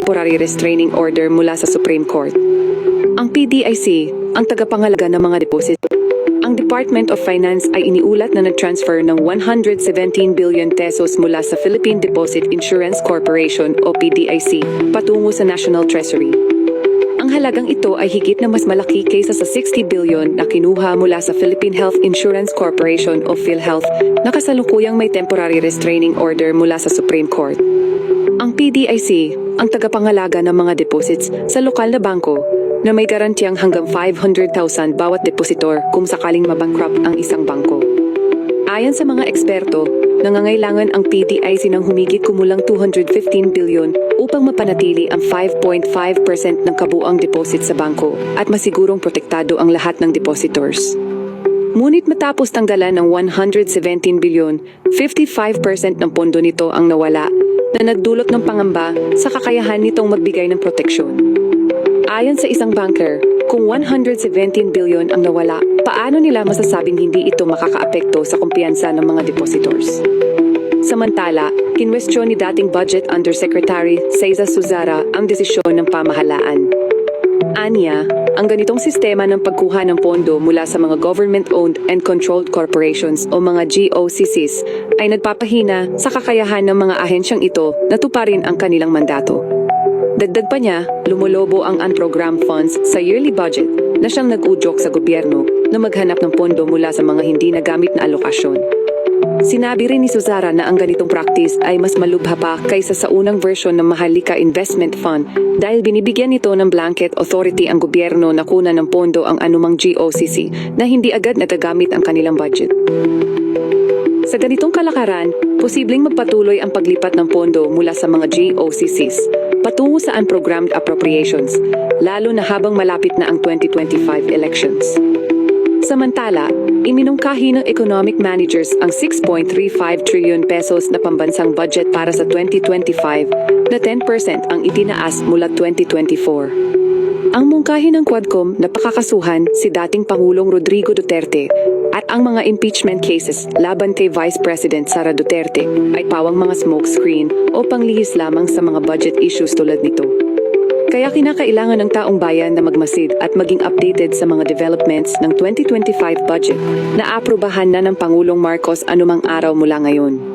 temporary restraining order mula sa Supreme Court. Ang PDIC, ang tagapangalaga ng mga deposit. Ang Department of Finance ay iniulat na nag-transfer ng 117 billion pesos mula sa Philippine Deposit Insurance Corporation o PDIC patungo sa National Treasury. Ang halagang ito ay higit na mas malaki kaysa sa 60 billion na kinuha mula sa Philippine Health Insurance Corporation o PhilHealth na kasalukuyang may temporary restraining order mula sa Supreme Court. Ang PDIC, ang tagapangalaga ng mga deposits sa lokal na bangko na may garantiyang hanggang 500,000 bawat depositor kung sakaling mabankrupt ang isang bangko. Ayon sa mga eksperto, nangangailangan ang PDIC ng humigit kumulang 215 billion upang mapanatili ang 5.5% ng kabuang deposit sa bangko at masigurong protektado ang lahat ng depositors. Ngunit matapos tanggalan ng 117 bilyon, 55% ng pondo nito ang nawala na nagdulot ng pangamba sa kakayahan nitong magbigay ng proteksyon. Ayon sa isang banker, kung 117 billion ang nawala, paano nila masasabing hindi ito makakaapekto sa kumpiyansa ng mga depositors? Samantala, kinwestiyon ni dating Budget Undersecretary Cesar Suzara ang desisyon ng pamahalaan. Anya, ang ganitong sistema ng pagkuha ng pondo mula sa mga government-owned and controlled corporations o mga GOCCs ay nagpapahina sa kakayahan ng mga ahensyang ito na tuparin ang kanilang mandato. Dagdag pa niya, lumulobo ang unprogrammed funds sa yearly budget na siyang nag-udyok sa gobyerno na maghanap ng pondo mula sa mga hindi nagamit na alokasyon. Sinabi rin ni Suzara na ang ganitong practice ay mas malubha pa kaysa sa unang version ng Maharlika Investment Fund dahil binibigyan nito ng blanket authority ang gobyerno na kuna ng pondo ang anumang GOCC na hindi agad nagagamit ang kanilang budget. Sa ganitong kalakaran, posibleng magpatuloy ang paglipat ng pondo mula sa mga GOCCs patungo sa unprogrammed appropriations, lalo na habang malapit na ang 2025 elections. Samantala, iminungkahi ng economic managers ang 6.35 trillion pesos na pambansang budget para sa 2025 na 10% ang itinaas mula 2024. Ang mungkahi ng Quadcom na pakakasuhan si dating Pangulong Rodrigo Duterte at ang mga impeachment cases laban kay Vice President Sara Duterte ay pawang mga smokescreen o panglihis lamang sa mga budget issues tulad nito. Kaya kinakailangan ng taong bayan na magmasid at maging updated sa mga developments ng 2025 budget na aprubahan na ng Pangulong Marcos anumang araw mula ngayon.